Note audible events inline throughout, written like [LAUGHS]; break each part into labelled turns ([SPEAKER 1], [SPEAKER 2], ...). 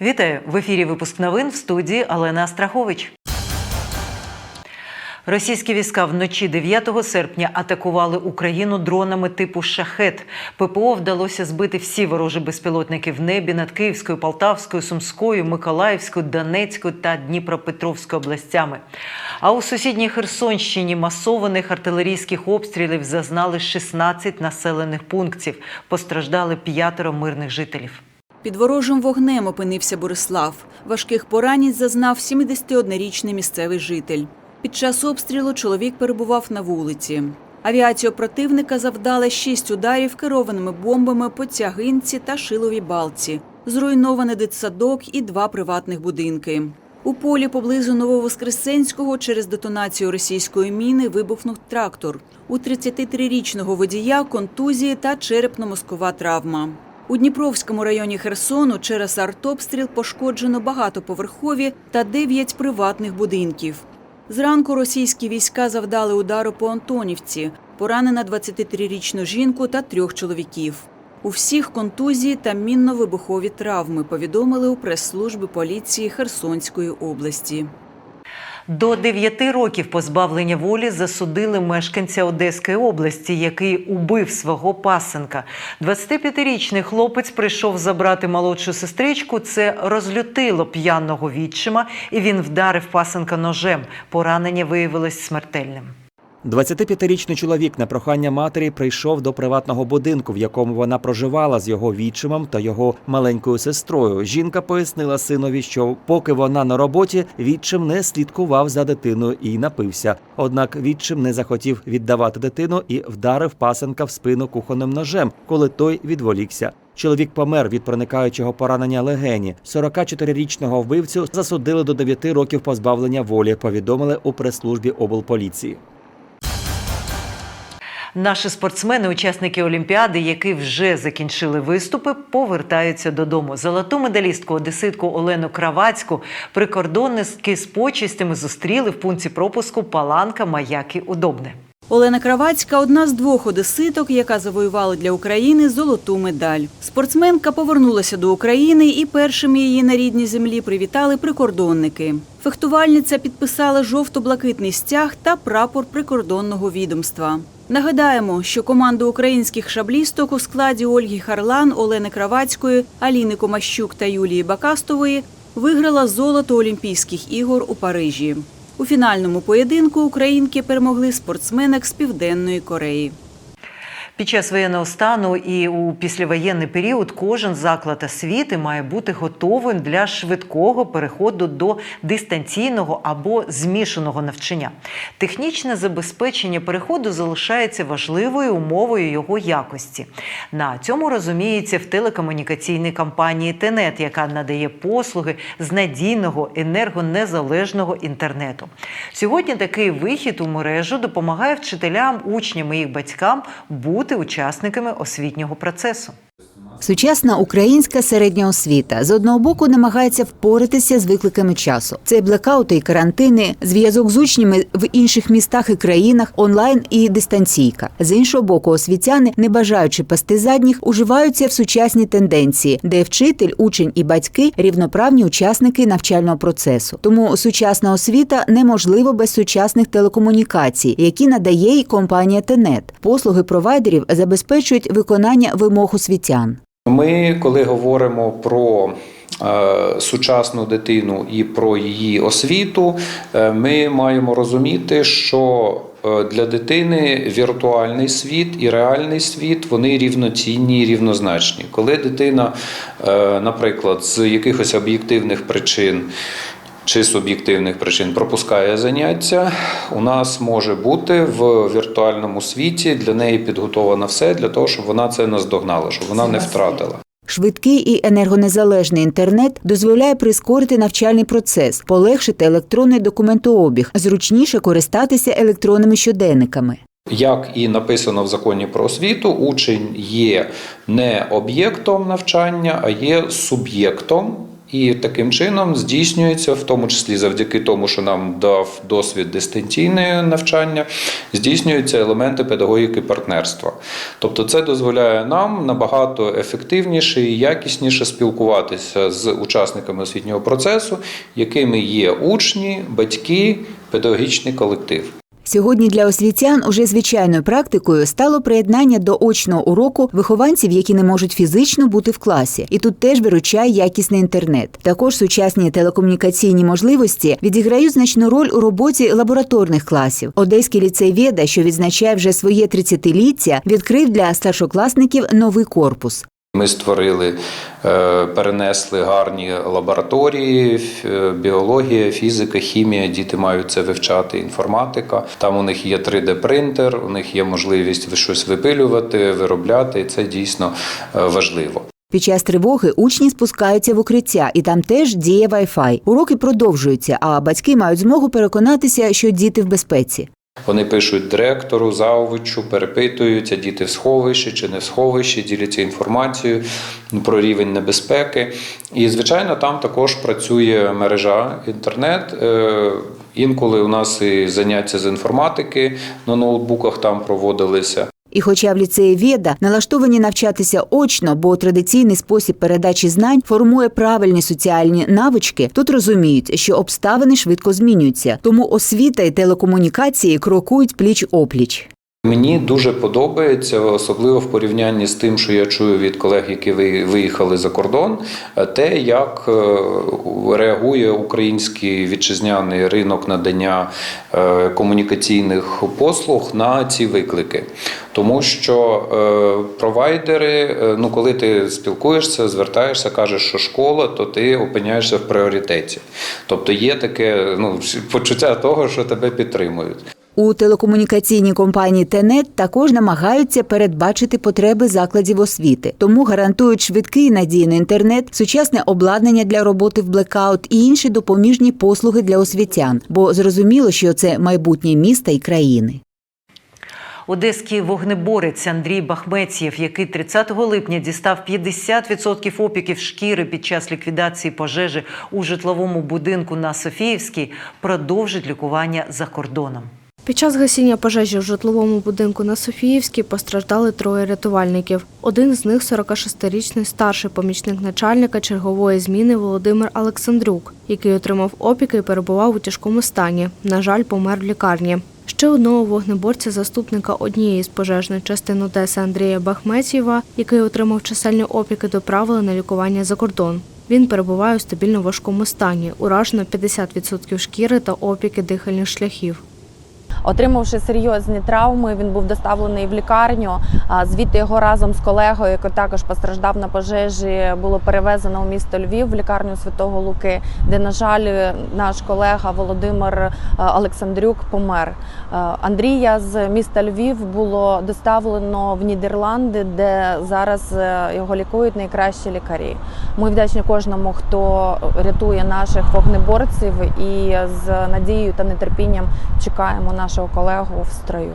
[SPEAKER 1] Вітаю в ефірі. Випуск новин в студії Олена Астрахович. Російські війська вночі 9 серпня атакували Україну дронами типу шахет. ППО вдалося збити всі ворожі безпілотники в небі над Київською, Полтавською, Сумською, Миколаївською, Донецькою та Дніпропетровською областями. А у сусідній Херсонщині масованих артилерійських обстрілів зазнали 16 населених пунктів. Постраждали п'ятеро мирних жителів.
[SPEAKER 2] Під ворожим вогнем опинився Борислав. Важких поранень зазнав 71-річний місцевий житель. Під час обстрілу чоловік перебував на вулиці. Авіація противника завдала шість ударів керованими бомбами по тягинці та шиловій балці. Зруйнований дитсадок і два приватних будинки. У полі поблизу Нововоскресенського через детонацію російської міни вибухнув трактор. У 33-річного водія контузії та черепно-мозкова травма. У Дніпровському районі Херсону через артобстріл пошкоджено багатоповерхові та дев'ять приватних будинків. Зранку російські війська завдали удару по Антонівці, поранена 23-річну жінку та трьох чоловіків. У всіх контузії та мінно-вибухові травми повідомили у прес-службі поліції Херсонської області.
[SPEAKER 1] До 9 років позбавлення волі засудили мешканця Одеської області, який убив свого пасенка. 25-річний хлопець прийшов забрати молодшу сестричку. Це розлютило п'яного відчима, і він вдарив пасенка ножем. Поранення виявилось смертельним.
[SPEAKER 3] 25-річний чоловік на прохання матері прийшов до приватного будинку, в якому вона проживала з його відчимом та його маленькою сестрою. Жінка пояснила синові, що поки вона на роботі, відчим не слідкував за дитиною і напився. Однак відчим не захотів віддавати дитину і вдарив пасенка в спину кухонним ножем, коли той відволікся. Чоловік помер від проникаючого поранення легені. 44-річного вбивцю засудили до 9 років позбавлення волі. Повідомили у прес-службі облполіції.
[SPEAKER 1] Наші спортсмени, учасники Олімпіади, які вже закінчили виступи, повертаються додому. Золоту медалістку одеситку Олену Кравацьку прикордонники з почистями зустріли в пункті пропуску Паланка Маяки Удобне.
[SPEAKER 2] Олена Кравацька одна з двох одеситок, яка завоювала для України золоту медаль. Спортсменка повернулася до України і першими її на рідній землі привітали прикордонники. Фехтувальниця підписала жовто-блакитний стяг та прапор прикордонного відомства. Нагадаємо, що команду українських шаблісток у складі Ольги Харлан, Олени Кравацької, Аліни Комащук та Юлії Бакастової виграла золото Олімпійських ігор у Парижі. У фінальному поєдинку українки перемогли спортсменок з Південної Кореї.
[SPEAKER 1] Під час воєнного стану і у післявоєнний період кожен заклад освіти має бути готовим для швидкого переходу до дистанційного або змішаного навчання. Технічне забезпечення переходу залишається важливою умовою його якості. На цьому розуміється в телекомунікаційній компанії Тенет, яка надає послуги з надійного енергонезалежного інтернету. Сьогодні такий вихід у мережу допомагає вчителям, учням і їх батькам бути учасниками освітнього процесу.
[SPEAKER 4] Сучасна українська середня освіта з одного боку намагається впоратися з викликами часу. Це блекаути і карантини, зв'язок з учнями в інших містах і країнах, онлайн і дистанційка. З іншого боку, освітяни, не бажаючи пасти задніх, уживаються в сучасні тенденції, де вчитель, учень і батьки рівноправні учасники навчального процесу. Тому сучасна освіта неможлива без сучасних телекомунікацій, які надає і компанія Тенет. Послуги провайдерів забезпечують виконання вимог освітян.
[SPEAKER 5] Ми, коли говоримо про е, сучасну дитину і про її освіту, е, ми маємо розуміти, що е, для дитини віртуальний світ і реальний світ вони рівноцінні і рівнозначні. Коли дитина, наприклад, з якихось об'єктивних причин. Чи суб'єктивних причин пропускає заняття, у нас може бути в віртуальному світі для неї підготовано все для того, щоб вона це наздогнала, щоб вона не втратила.
[SPEAKER 4] Швидкий і енергонезалежний інтернет дозволяє прискорити навчальний процес, полегшити електронний документообіг, зручніше користатися електронними щоденниками.
[SPEAKER 5] Як і написано в законі про освіту, учень є не об'єктом навчання, а є суб'єктом І таким чином здійснюється, в тому числі завдяки тому, що нам дав досвід дистанційне навчання, здійснюються елементи педагогіки партнерства. Тобто, це дозволяє нам набагато ефективніше і якісніше спілкуватися з учасниками освітнього процесу, якими є учні, батьки, педагогічний колектив.
[SPEAKER 4] Сьогодні для освітян уже звичайною практикою стало приєднання до очного уроку вихованців, які не можуть фізично бути в класі, і тут теж виручає якісний інтернет. Також сучасні телекомунікаційні можливості відіграють значну роль у роботі лабораторних класів. Одеський ліцей Веда, що відзначає вже своє 30-ліття, відкрив для старшокласників новий корпус.
[SPEAKER 5] Ми створили, е, перенесли гарні лабораторії, е, біологія, фізика, хімія. Діти мають це вивчати, інформатика. Там у них є 3D-принтер, у них є можливість щось випилювати, виробляти. І це дійсно е, важливо.
[SPEAKER 4] Під час тривоги учні спускаються в укриття, і там теж діє Wi-Fi. Уроки продовжуються, а батьки мають змогу переконатися, що діти в безпеці.
[SPEAKER 5] Вони пишуть директору, заувичу, перепитуються, діти в сховищі чи не в сховищі, діляться інформацією про рівень небезпеки. І, звичайно, там також працює мережа інтернет. Е, Інколи у нас і заняття з інформатики на ноутбуках там проводилися.
[SPEAKER 4] І хоча в ліцеї Веда налаштовані навчатися очно, бо традиційний спосіб передачі знань формує правильні соціальні навички, тут розуміють, що обставини швидко змінюються, тому освіта і телекомунікації крокують пліч опліч.
[SPEAKER 5] Мені дуже подобається, особливо в порівнянні з тим, що я чую від колег, які ви- виїхали за кордон, те, як е, реагує український вітчизняний ринок надання е, комунікаційних послуг на ці виклики. Тому що е, провайдери, ну коли ти спілкуєшся, звертаєшся, кажеш, що школа, то ти опиняєшся в пріоритеті. Тобто є таке ну, почуття того, що тебе підтримують.
[SPEAKER 4] У телекомунікаційній компанії Тенет також намагаються передбачити потреби закладів освіти, тому гарантують швидкий і надійний інтернет, сучасне обладнання для роботи в блекаут і інші допоміжні послуги для освітян, бо зрозуміло, що це майбутнє міста і країни.
[SPEAKER 1] Одеський вогнеборець Андрій Бахметєв, який 30 липня дістав 50% опіків шкіри під час ліквідації пожежі у житловому будинку на Софіївській, продовжить лікування за кордоном.
[SPEAKER 6] Під час гасіння пожежі в житловому будинку на Софіївській постраждали троє рятувальників. Один з них 46-річний старший помічник начальника чергової зміни Володимир Олександрюк, який отримав опіки і перебував у тяжкому стані. На жаль, помер в лікарні. Ще одного вогнеборця, заступника однієї з пожежних частин Одеси Андрія Бахметєва, який отримав чисельні опіки, доправили на лікування за кордон. Він перебуває у стабільно важкому стані, уражено 50% шкіри та опіки дихальних шляхів.
[SPEAKER 7] Отримавши серйозні травми, він був доставлений в лікарню. Звідти його разом з колегою, який також постраждав на пожежі, було перевезено у місто Львів в лікарню Святого Луки, де, на жаль, наш колега Володимир Олександрюк помер. Андрія з міста Львів було доставлено в Нідерланди, де зараз е, його лікують найкращі лікарі. Ми вдячні кожному, хто рятує наших вогнеборців, і з надією та нетерпінням чекаємо нашого колегу в строю.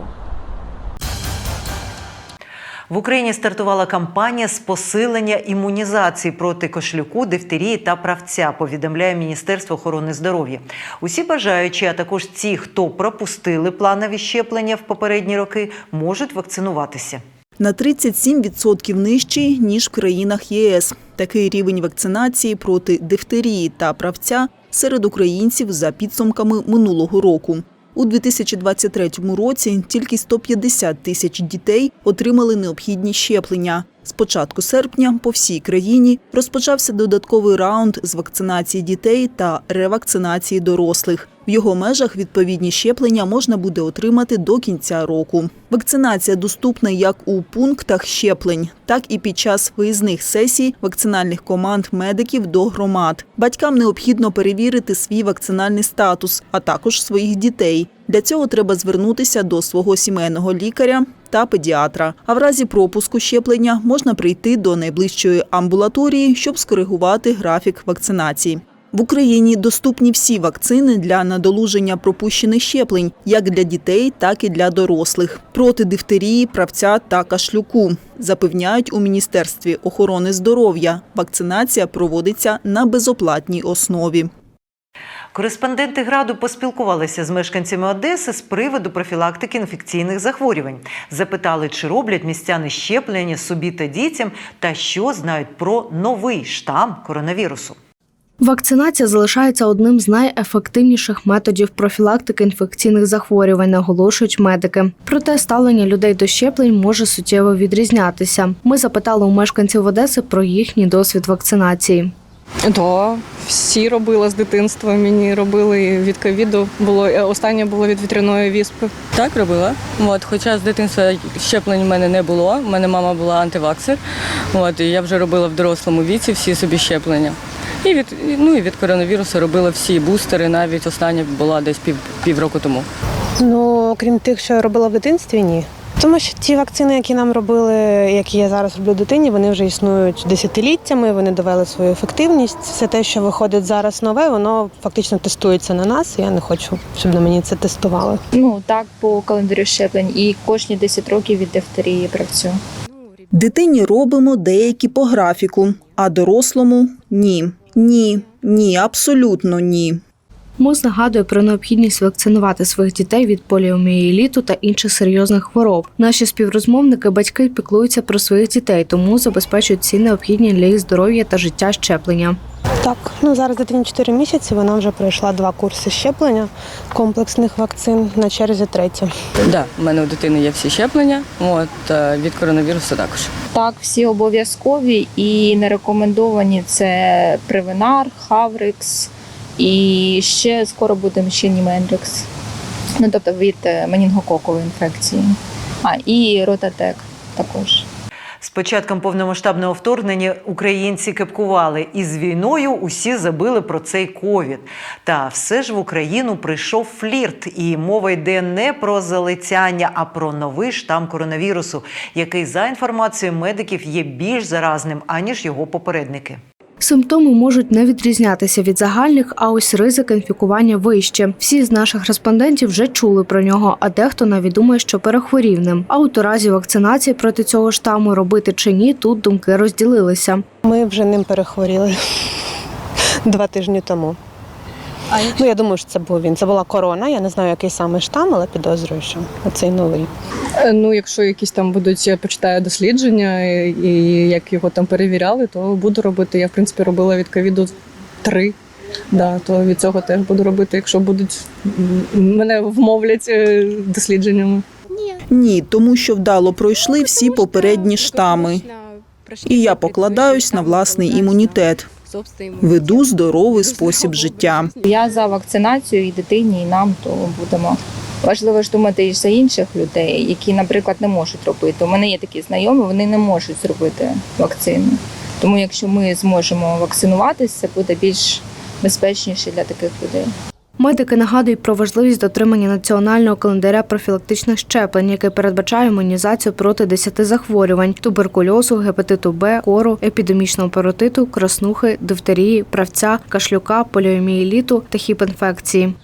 [SPEAKER 1] В Україні стартувала кампанія з посилення імунізації проти кошлюку, дифтерії та правця. Повідомляє Міністерство охорони здоров'я. Усі бажаючі, а також ті, хто пропустили планові щеплення в попередні роки, можуть вакцинуватися.
[SPEAKER 8] на 37% нижчий, ніж в країнах ЄС. Такий рівень вакцинації проти дифтерії та правця серед українців за підсумками минулого року. У 2023 році тільки 150 тисяч дітей отримали необхідні щеплення. З початку серпня по всій країні розпочався додатковий раунд з вакцинації дітей та ревакцинації дорослих. В його межах відповідні щеплення можна буде отримати до кінця року. Вакцинація доступна як у пунктах щеплень, так і під час виїзних сесій вакцинальних команд медиків до громад. Батькам необхідно перевірити свій вакцинальний статус, а також своїх дітей. Для цього треба звернутися до свого сімейного лікаря та педіатра. А в разі пропуску щеплення можна прийти до найближчої амбулаторії, щоб скоригувати графік вакцинації. В Україні доступні всі вакцини для надолуження пропущених щеплень, як для дітей, так і для дорослих, проти дифтерії, правця та кашлюку. Запевняють у Міністерстві охорони здоров'я. Вакцинація проводиться на безоплатній основі.
[SPEAKER 1] Кореспонденти граду поспілкувалися з мешканцями Одеси з приводу профілактики інфекційних захворювань. Запитали, чи роблять містяни щеплення собі та дітям, та що знають про новий штам коронавірусу.
[SPEAKER 6] Вакцинація залишається одним з найефективніших методів профілактики інфекційних захворювань, наголошують медики. Проте ставлення людей до щеплень може суттєво відрізнятися. Ми запитали у мешканців Одеси про їхній досвід вакцинації.
[SPEAKER 9] То всі робила з дитинства. Мені робили і від ковіду. Було е, останнє було від вітряної віспи. Так робила. От, хоча з дитинства щеплень в мене не було. У мене мама була антиваксер. От, і я вже робила в дорослому віці всі собі щеплення. І від ну і від коронавірусу робила всі бустери. Навіть остання була десь пів півроку тому.
[SPEAKER 10] Ну, окрім тих, що я робила в дитинстві, ні. Тому що ті вакцини, які нам робили, які я зараз роблю дитині, вони вже існують десятиліттями, вони довели свою ефективність. Все те, що виходить зараз нове, воно фактично тестується на нас. Я не хочу, щоб на мені це тестували.
[SPEAKER 11] Ну так, по календарю щеплень і кожні 10 років від дифтерії правцю.
[SPEAKER 8] Дитині робимо деякі по графіку, а дорослому ні. Ні, ні, абсолютно ні.
[SPEAKER 6] МОЗ нагадує про необхідність вакцинувати своїх дітей від поліомієліту та інших серйозних хвороб. Наші співрозмовники, батьки піклуються про своїх дітей, тому забезпечують всі необхідні для їх здоров'я та життя щеплення.
[SPEAKER 10] Так, ну зараз дитині 4 місяці. Вона вже пройшла два курси щеплення комплексних вакцин на черзі третє.
[SPEAKER 9] Да, у мене у дитини є всі щеплення. От е, від коронавірусу також.
[SPEAKER 11] Так, всі обов'язкові і не рекомендовані це Привенар, Хаврикс і ще скоро буде ще Німендрикс. Ну тобто від е, менінгококової інфекції. А і Ротатек також.
[SPEAKER 1] З початком повномасштабного вторгнення українці кепкували, і з війною усі забили про цей ковід. Та все ж в Україну прийшов флірт, і мова йде не про залицяння, а про новий штам коронавірусу, який за інформацією медиків є більш заразним аніж його попередники.
[SPEAKER 6] Симптоми можуть не відрізнятися від загальних, а ось ризик інфікування вище. Всі з наших респондентів вже чули про нього, а дехто навіть думає, що перехворів ним. А у разі вакцинації проти цього штаму робити чи ні, тут думки розділилися.
[SPEAKER 10] Ми вже ним перехворіли [LAUGHS] два тижні тому. Ну, я думаю, що це був він. Це була корона. Я не знаю, який саме штам, але підозрюю, що оцей новий.
[SPEAKER 9] Е, Ну, якщо якісь там будуть, я почитаю дослідження і, і як його там перевіряли, то буду робити. Я в принципі робила від ковіду три. Да, то від цього теж буду робити, якщо будуть мене вмовлять е, дослідженнями.
[SPEAKER 8] Ні, тому що вдало пройшли всі попередні штами. І я покладаюсь на власний імунітет. Веду здоровий спосіб життя.
[SPEAKER 11] Я за вакцинацію і дитині, і нам то будемо. Важливо ж думати і за інших людей, які, наприклад, не можуть робити. У мене є такі знайомі, вони не можуть зробити вакцину. Тому якщо ми зможемо вакцинуватися, це буде більш безпечніше для таких людей.
[SPEAKER 6] Медики нагадують про важливість дотримання національного календаря профілактичних щеплень, який передбачає імунізацію проти 10 захворювань: туберкульозу, гепатиту Б, кору, епідемічного паротиту, краснухи, дифтерії, правця, кашлюка, поліомієліту та хіпінфекції.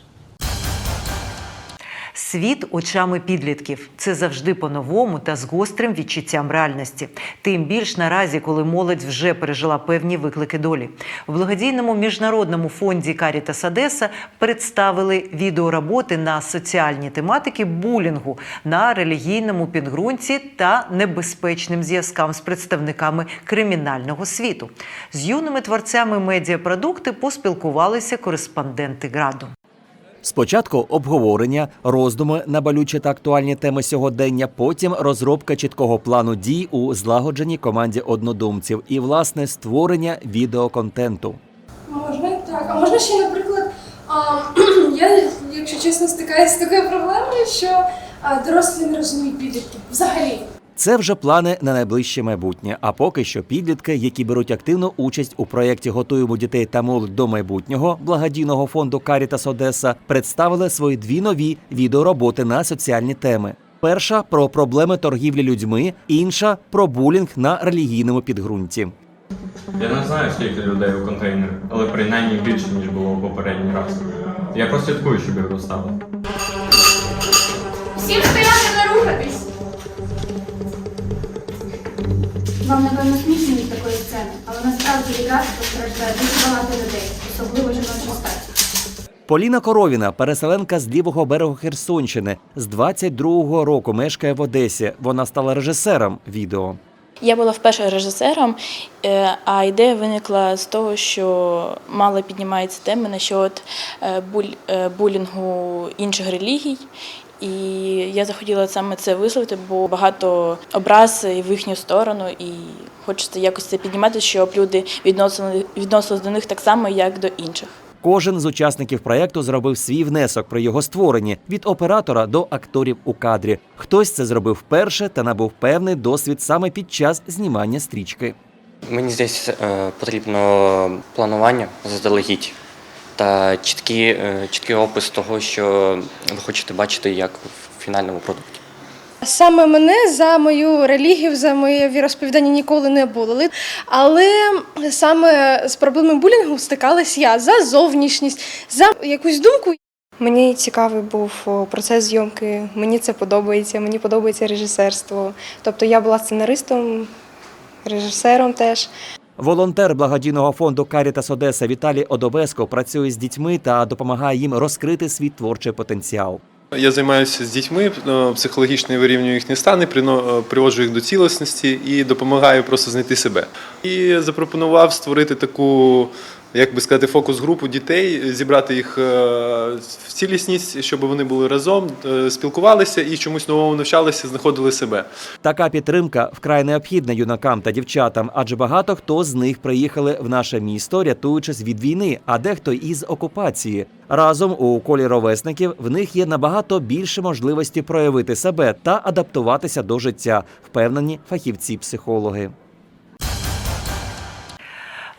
[SPEAKER 1] Світ очами підлітків це завжди по-новому та з гострим відчуттям реальності. Тим більш наразі, коли молодь вже пережила певні виклики долі. У благодійному міжнародному фонді Карітас Одеса представили відеороботи на соціальні тематики булінгу на релігійному підґрунті та небезпечним зв'язкам з представниками кримінального світу. З юними творцями медіапродукти поспілкувалися кореспонденти граду.
[SPEAKER 3] Спочатку обговорення, роздуми на болючі та актуальні теми сьогодення, потім розробка чіткого плану дій у злагодженій команді однодумців і власне створення відеоконтенту.
[SPEAKER 12] Можна так. А можна ще, наприклад, а, [CLEARS THROAT] я, якщо чесно, стикаюся з такою проблемою, що дорослі не розуміють підлітків взагалі.
[SPEAKER 3] Це вже плани на найближче майбутнє. А поки що підлітки, які беруть активну участь у проєкті Готуємо дітей та молодь до майбутнього благодійного фонду Карітас Одеса, представили свої дві нові відеороботи на соціальні теми. Перша про проблеми торгівлі людьми, інша про булінг на релігійному підґрунті.
[SPEAKER 13] Я не знаю, скільки людей у контейнері, але принаймні більше, ніж було у попередній раз. Я прослідкую, щоб їх достали.
[SPEAKER 12] Всім стояти не рухатись!
[SPEAKER 14] Вам напевно смішно від такої сцени, але насправді раку постраждає дуже багато людей, особливо жіноча стать.
[SPEAKER 3] Поліна Коровіна, переселенка з лівого берегу Херсонщини, з 22-го року мешкає в Одесі. Вона стала режисером відео.
[SPEAKER 15] Я була вперше режисером, е, а ідея виникла з того, що мало піднімається тема насчет е, буль- е, булінгу інших релігій. І я захотіла саме це висловити, бо багато образ в їхню сторону, і хочеться якось це піднімати, щоб люди відносили, відносились до них так само, як до інших.
[SPEAKER 3] Кожен з учасників проєкту зробив свій внесок при його створенні від оператора до акторів у кадрі. Хтось це зробив вперше та набув певний досвід саме під час знімання стрічки.
[SPEAKER 16] Мені здається, е, потрібно планування заздалегідь та чіткий, е, чіткий опис того, що ви хочете бачити як в фінальному продукті.
[SPEAKER 12] Саме мене за мою релігію, за моє віросповідання ніколи не було. Але саме з проблемою булінгу стикалась я за зовнішність, за якусь думку.
[SPEAKER 17] Мені цікавий був процес зйомки, мені це подобається, мені подобається режисерство. Тобто я була сценаристом, режисером теж.
[SPEAKER 3] Волонтер благодійного фонду Карітас Одеса Віталій Одовеско працює з дітьми та допомагає їм розкрити свій творчий потенціал.
[SPEAKER 18] Я займаюся з дітьми, е, психологічно вирівнюю їхні стани, е, приводжу їх до цілісності і допомагаю просто знайти себе. І запропонував створити таку, як би сказати, фокус-групу дітей, зібрати їх е, в цілісність, щоб вони були разом, е, спілкувалися і чомусь новому навчалися, знаходили себе.
[SPEAKER 3] Така підтримка вкрай необхідна юнакам та дівчатам, адже багато хто з них приїхали в наше місто, рятуючись від війни, а дехто із окупації. Разом у колі ровесників в них є набагато більше можливості проявити себе та адаптуватися до життя, впевнені фахівці-психологи.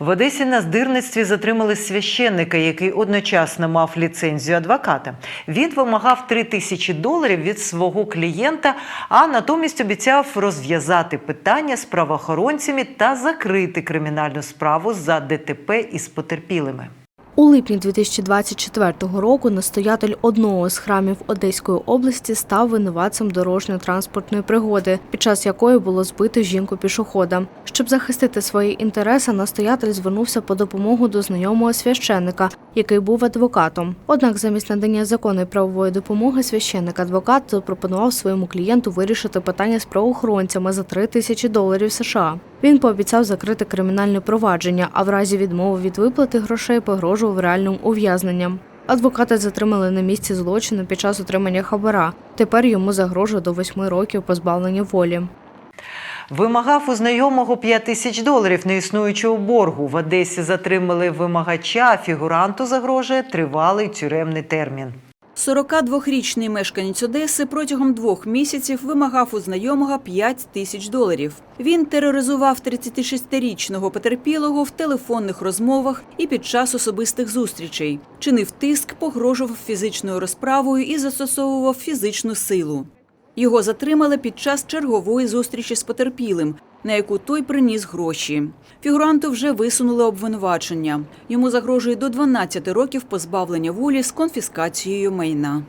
[SPEAKER 1] В Одесі на здирництві затримали священника, який одночасно мав ліцензію адвоката. Він вимагав 3 тисячі доларів від свого клієнта, а натомість обіцяв розв'язати питання з правоохоронцями та закрити кримінальну справу за ДТП із потерпілими.
[SPEAKER 6] У липні 2024 року настоятель одного з храмів Одеської області став винуватцем дорожньо-транспортної пригоди, під час якої було збито жінку пішохода. Щоб захистити свої інтереси, настоятель звернувся по допомогу до знайомого священника, який був адвокатом. Однак, замість надання законної правової допомоги, священник адвокат запропонував своєму клієнту вирішити питання з правоохоронцями за 3 тисячі доларів США. Він пообіцяв закрити кримінальне провадження, а в разі відмови від виплати грошей погрожував реальним ув'язненням. Адвоката затримали на місці злочину під час отримання хабара. Тепер йому загрожує до восьми років позбавлення волі.
[SPEAKER 1] Вимагав у знайомого 5 тисяч доларів неіснуючого боргу. В Одесі затримали вимагача, фігуранту загрожує тривалий тюремний термін.
[SPEAKER 2] 42-річний мешканець Одеси протягом двох місяців вимагав у знайомого 5 тисяч доларів. Він тероризував 36-річного потерпілого в телефонних розмовах і під час особистих зустрічей. Чинив тиск, погрожував фізичною розправою і застосовував фізичну силу. Його затримали під час чергової зустрічі з потерпілим, на яку той приніс гроші. Фігуранту вже висунули обвинувачення. Йому загрожує до 12 років позбавлення волі з конфіскацією майна.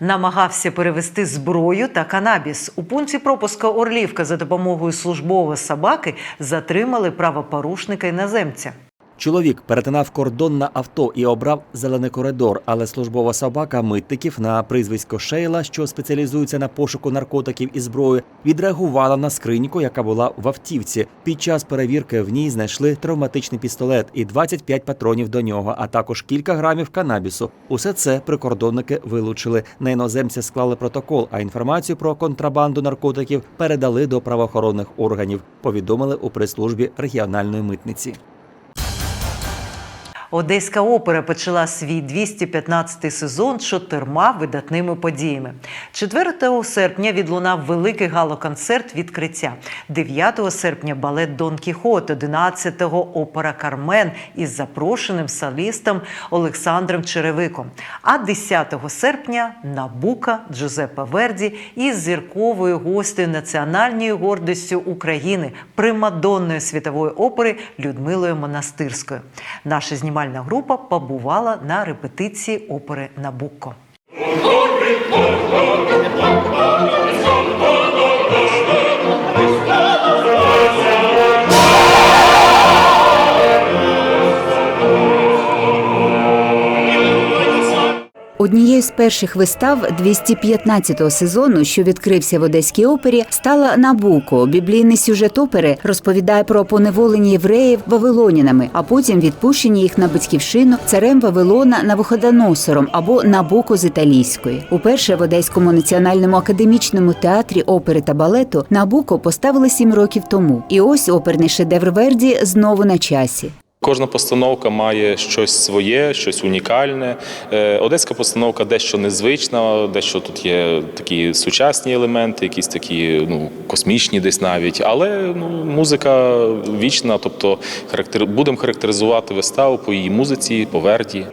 [SPEAKER 1] Намагався перевести зброю та канабіс. У пункті пропуска Орлівка за допомогою службової собаки затримали правопорушника іноземця.
[SPEAKER 3] Чоловік перетинав кордон на авто і обрав зелений коридор, але службова собака митників на прізвисько Шейла, що спеціалізується на пошуку наркотиків і зброї, відреагувала на скриньку, яка була в автівці. Під час перевірки в ній знайшли травматичний пістолет і 25 патронів до нього, а також кілька грамів канабісу. Усе це прикордонники вилучили. На іноземця склали протокол, а інформацію про контрабанду наркотиків передали до правоохоронних органів. Повідомили у прес-службі регіональної митниці.
[SPEAKER 1] Одеська опера почала свій 215-й сезон чотирма видатними подіями. 4 серпня відлунав великий галоконцерт відкриття. 9 серпня балет Дон Кіхот, 11-го опера Кармен із запрошеним солістом Олександром Черевиком. А 10 серпня Набука Джузеппе Верді із зірковою гостею національною гордістю України, примадонною світової опери Людмилою Монастирською. Наша знімальна група побувала на репетиції опери Набукко.
[SPEAKER 4] Однією з перших вистав 215-го сезону, що відкрився в Одеській опері, стала Набуко. Біблійний сюжет опери розповідає про поневолення євреїв вавилонянами, а потім відпущення їх на батьківщину царем Вавилона Навуходоносором або Набуко з італійської. Уперше в Одеському національному академічному театрі опери та балету Набуко поставили сім років тому. І ось оперний шедевр Верді знову на часі.
[SPEAKER 19] Кожна постановка має щось своє, щось унікальне. Е, Одеська постановка дещо незвична, дещо тут є такі сучасні елементи, якісь такі ну, космічні десь навіть. Але ну, музика вічна, тобто характер... будемо характеризувати виставу по її музиці, по верді.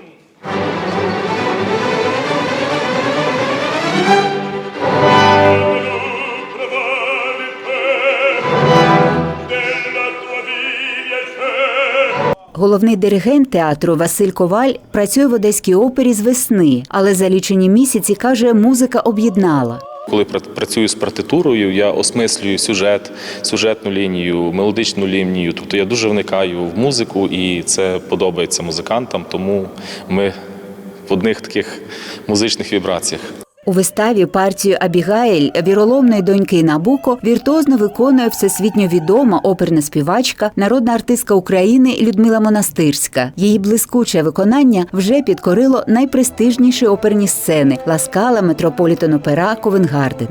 [SPEAKER 4] Головний диригент театру Василь Коваль працює в Одеській опері з весни, але за лічені місяці каже, музика об'єднала.
[SPEAKER 19] Коли пра- працюю з партитурою, я осмислюю сюжет, сюжетну лінію, мелодичну лінію. Тобто я дуже вникаю в музику, і це подобається музикантам, тому ми в одних таких музичних вібраціях.
[SPEAKER 4] У виставі партію Абігаїль віроломної доньки Набуко віртуозно виконує всесвітньо відома оперна співачка, народна артистка України Людмила Монастирська. Її блискуче виконання вже підкорило найпрестижніші оперні сцени Ласкала, Метрополітен Опера, Ковенгарден.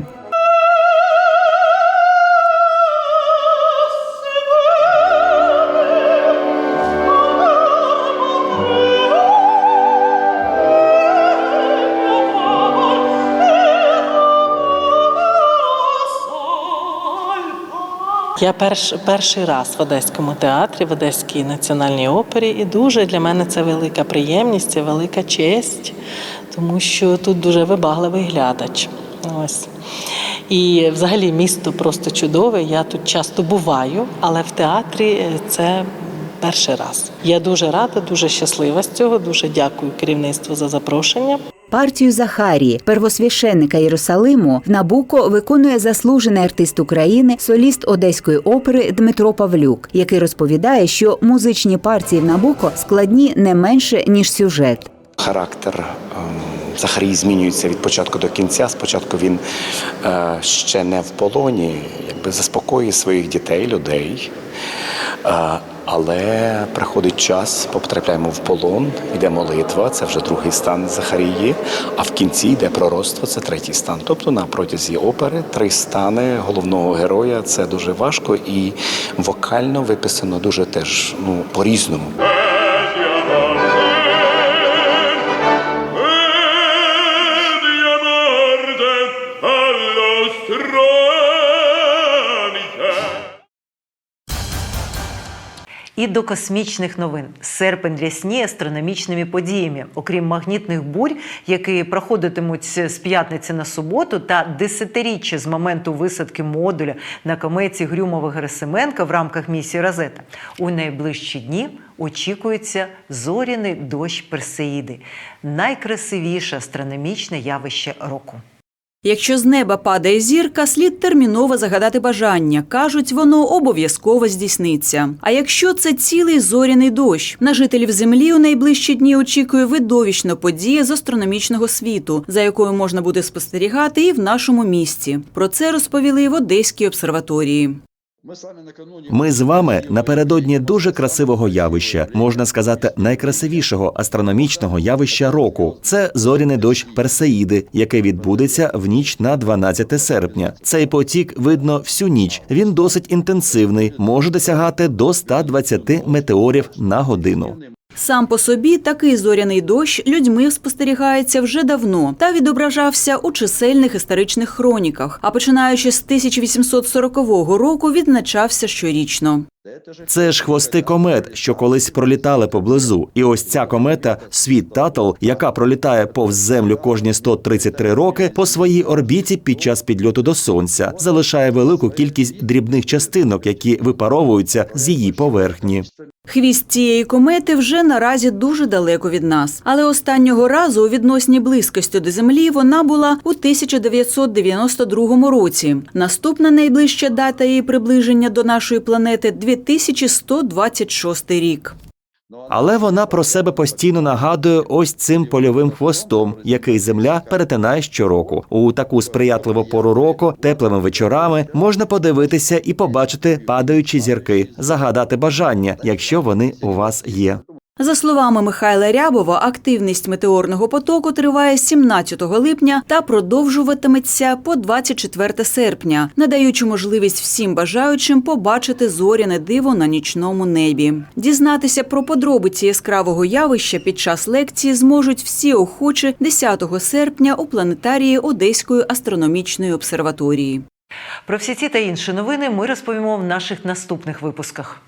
[SPEAKER 20] Я перш, перший раз в Одеському театрі, в Одеській національній опері, і дуже для мене це велика приємність, це велика честь, тому що тут дуже вибагливий глядач. Ось. І взагалі місто просто чудове. Я тут часто буваю, але в театрі е, це перший раз. Я дуже рада, дуже щаслива з цього. Дуже дякую керівництву за запрошення.
[SPEAKER 4] Партію Захарії, первосвященника Єрусалиму, Набуко виконує заслужений артист України, соліст Одеської опери Дмитро Павлюк, який розповідає, що музичні партії в Набуко складні не менше ніж сюжет.
[SPEAKER 21] Характер ем, Захарії змінюється від початку до кінця. Спочатку він е, ще не в полоні, якби заспокоює своїх дітей, людей. Але приходить час, потрапляємо в полон, йде молитва, це вже другий стан Захарії, а в кінці йде пророцтво, це третій стан. Тобто на протязі опери три стани головного героя це дуже важко і вокально виписано дуже теж ну, по-різному.
[SPEAKER 1] І до космічних новин. Серпень рясніє астрономічними подіями. Окрім магнітних бурь, які проходитимуть з п'ятниці на суботу, та десятиріччя з моменту висадки модуля на кометі Грюмова Герасименка в рамках місії Розета. У найближчі дні очікується зоряний дощ Персеїди найкрасивіше астрономічне явище року.
[SPEAKER 2] Якщо з неба падає зірка, слід терміново загадати бажання. Кажуть, воно обов'язково здійсниться. А якщо це цілий зоряний дощ, на жителів землі у найближчі дні очікує видовищна подія з астрономічного світу, за якою можна буде спостерігати і в нашому місті. Про це розповіли в Одеській обсерваторії.
[SPEAKER 3] Ми з вами напередодні дуже красивого явища, можна сказати, найкрасивішого астрономічного явища року. Це зоряний дощ Персеїди, який відбудеться в ніч на 12 серпня. Цей потік видно всю ніч. Він досить інтенсивний, може досягати до 120 метеорів на годину.
[SPEAKER 2] Сам по собі такий зоряний дощ людьми спостерігається вже давно та відображався у чисельних історичних хроніках, а починаючи з 1840 року відзначався щорічно.
[SPEAKER 3] Це ж хвости комет, що колись пролітали поблизу. І ось ця комета Світ Татл, яка пролітає повз землю кожні 133 роки, по своїй орбіті під час підльоту до сонця залишає велику кількість дрібних частинок, які випаровуються з її поверхні.
[SPEAKER 2] Хвіст цієї комети вже наразі дуже далеко від нас. Але останнього разу у відносній близькості до Землі вона була у 1992 році. Наступна найближча дата її приближення до нашої планети 2126 рік.
[SPEAKER 3] Але вона про себе постійно нагадує ось цим польовим хвостом, який земля перетинає щороку. У таку сприятливу пору року, теплими вечорами можна подивитися і побачити падаючі зірки, загадати бажання, якщо вони у вас є.
[SPEAKER 2] За словами Михайла Рябова, активність метеорного потоку триває з 17 липня та продовжуватиметься по 24 серпня, надаючи можливість всім бажаючим побачити зоряне диво на нічному небі. Дізнатися про подробиці яскравого явища під час лекції зможуть всі охочі 10 серпня у планетарії Одеської астрономічної обсерваторії.
[SPEAKER 1] Про всі ці та інші новини ми розповімо в наших наступних випусках.